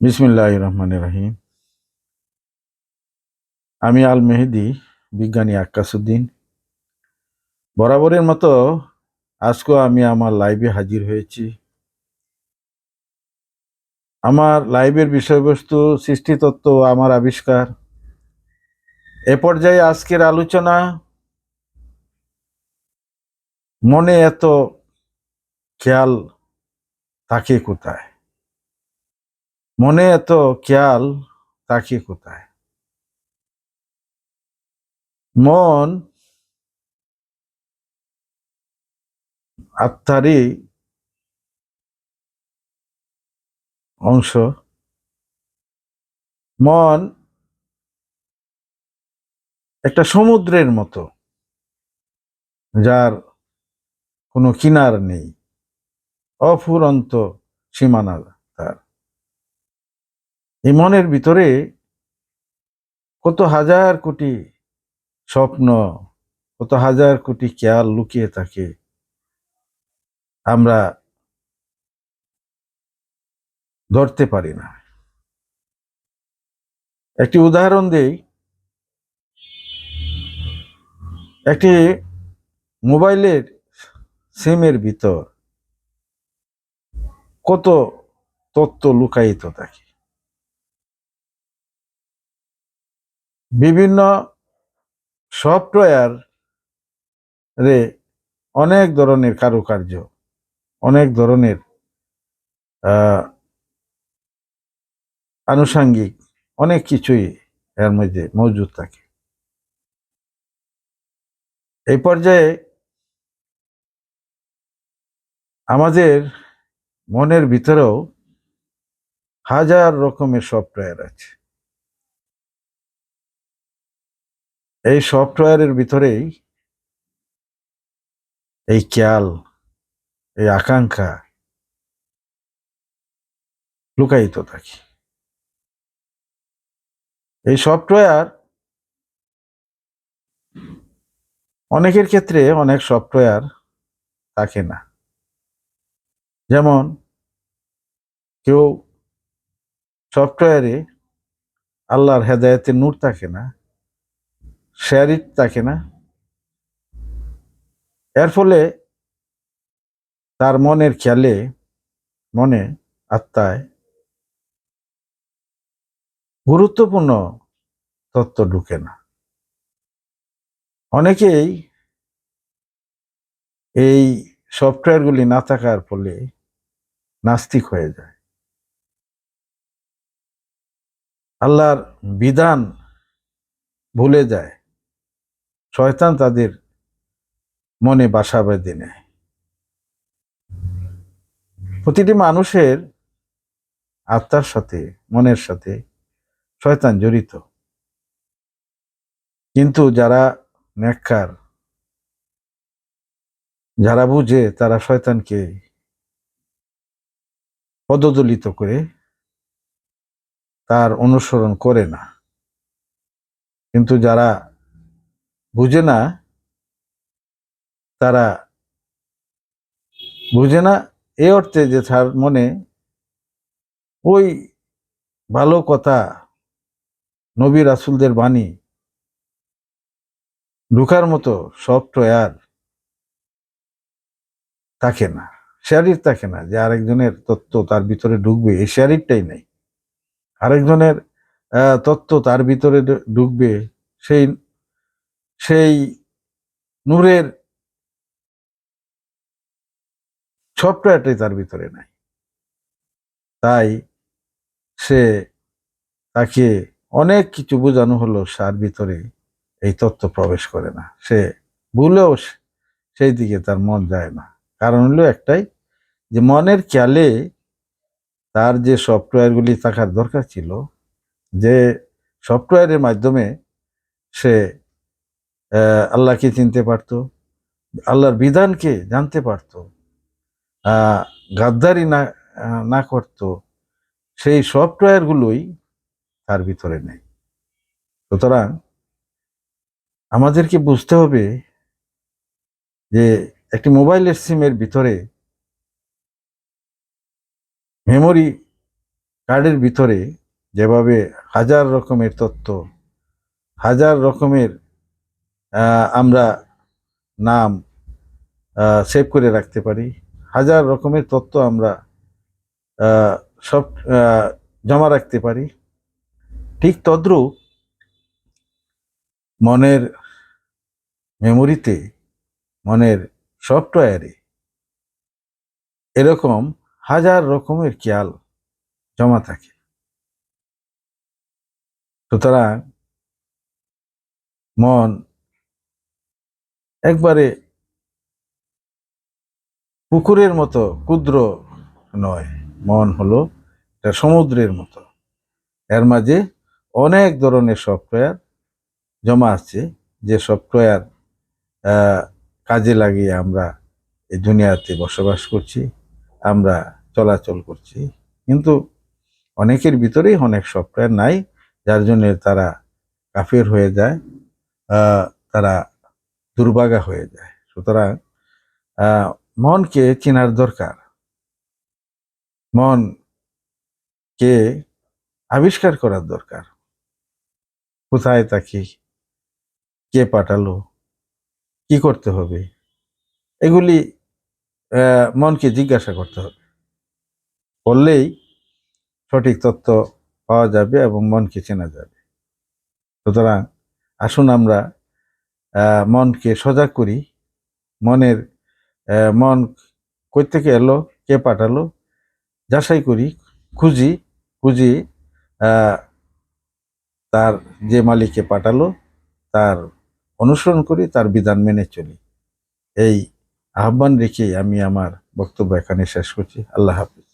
বিসমিল্লাহ রহমান রাহিম আমি আল মেহেদি বিজ্ঞানী আক্কাসুদ্দিন। বরাবরের মতো আজকেও আমি আমার লাইভে হাজির হয়েছি। আমার লাইভের বিষয়বস্তু, সৃষ্টিতত্ত্ব, আমার আবিষ্কার। এ পর্যায়ে আজকের আলোচনা মনে এত খেয়াল থাকে কোথায়? মনে এত খেয়াল থাকে কোথায়? মন আত্মারই অংশ। মন একটা সমুদ্রের মতো, যার কোনো কিনার নেই, অফুরন্ত সীমানা তার। এই মনের ভিতরে কত হাজার কোটি স্বপ্ন, কত হাজার কোটি খেয়াল লুকিয়ে থাকে। আমরা ধরতে পারি না। একটি উদাহরণ দেই। একটি মোবাইলের সিমের ভিতর কত তত্ত্ব লুকায়িত থাকে। বিভিন্ন সফটওয়্যার অনেক ধরনের কারুকার্য, অনেক ধরনের আনুষাঙ্গিক অনেক কিছুই এর মধ্যে মজুদ থাকে। এই পর্যায়ে আমাদের মনের ভিতরেও হাজার রকমের সফটওয়্যার আছে। এই সফটওয়্যারের ভিতরেই এই খেয়াল, এই আকাঙ্ক্ষা লুকায়িত থাকে। এই সফটওয়্যার অনেকের ক্ষেত্রে অনেক সফটওয়্যার থাকে না। যেমন কেউ সফটওয়্যারে আল্লাহর হেদায়েতে নূর থাকে না। শেয়ারিট থাকে না। এর ফলে তার মনের খেয়ালে, মনে, আত্মায় গুরুত্বপূর্ণ তত্ত্ব ঢুকে না। অনেকেই এই সফটওয়্যারগুলি না থাকার ফলে নাস্তিক হয়ে যায়। আল্লাহর বিধান ভুলে যায়। শয়তান তাদের মনে বাসা বেঁধে নেয়। প্রতিটি মানুষের আত্মার সাথে, মনের সাথে শয়তান জড়িত। কিন্তু যারা নেককার যারা বুঝে তারা শয়তানকে পদদলিত করে তার অনুসরণ করে না। কিন্তু যারা বুঝে না তারা, বুঝে না এ অর্থে যে তার মনে ওই ভালো কথা নবী রাসুলদের বাণী ঢুকার মতো সফটওয়্যার থাকে না শেয়ারির থাকে না যে আরেকজনের তত্ত্ব তার ভিতরে ঢুকবে, এই শেয়ারিরটাই নেই। আরেকজনের তত্ত্ব তার ভিতরে ঢুকবে, সেই সেই নূরের সফটওয়্যারটাই তার ভিতরে নাই। তাই সে তাকে অনেক কিছু বোঝানো হলো তার ভিতরে এই তত্ত্ব প্রবেশ করে না। সে ভুলেও সেই দিকে তার মন যায় না। কারণ হলো একটাই যে মনের খেয়ালে তার যে সফটওয়্যারগুলি থাকার দরকার ছিল, যে সফটওয়্যারের মাধ্যমে সে আল্লাহকে চিনতে পারত, আল্লাহর বিধানকে জানতে পারত গাদ্দারি না না করত, সেই সফটওয়্যারগুলোই তার ভিতরে নেই। সুতরাং আমাদেরকে বুঝতে হবে যে একটি মোবাইলের সিমের ভিতরে, মেমোরি কার্ডের ভিতরে যেভাবে হাজার রকমের তথ্য, হাজার রকমের আমরা নাম সেভ করে রাখতে পারি। হাজার রকমের তথ্য আমরা সব জমা রাখতে পারি। ঠিক তদ্রূপ মনের মেমোরিতে মনের সফটওয়্যারে এরকম হাজার রকমের খেয়াল জমা থাকে। সুতরাং মন একবারে পুকুরের মতো, ক্ষুদ্র নয়, মন হলো একটা সমুদ্রের মতো। এর মাঝে অনেক ধরনের সফটওয়্যার জমা আছে, যে সফটওয়্যার কাজে লাগিয়ে আমরা এই দুনিয়াতে বসবাস করছি, আমরা চলাচল করছি। কিন্তু অনেকের ভিতরেই অনেক সফটওয়্যার নাই, যার জন্য তারা কাফের হয়ে যায় তারা দুর্ভাগা হয়ে যায়। সুতরাং মনকে চেনার দরকার। মনকে আবিষ্কার করার দরকার। কোথায় তাকে কে পাঠালো? কি করতে হবে? এগুলি মনকে জিজ্ঞাসা করতে হবে। করলেই সঠিক তথ্য পাওয়া যাবে এবং মনকে চেনা যাবে। সুতরাং, আসুন আমরা মনকে সজাগ করি। মনের মন কই থেকে এলো, কে পাঠালো? যাচাই করি, খুঁজি খুঁজি তার যে মালিককে পাঠালো, তার অনুসরণ করি, তার বিধান মেনে চলি। এই আহ্বান রেখেই আমি আমার বক্তব্য এখানে শেষ করছি। আল্লাহ হাফিজ।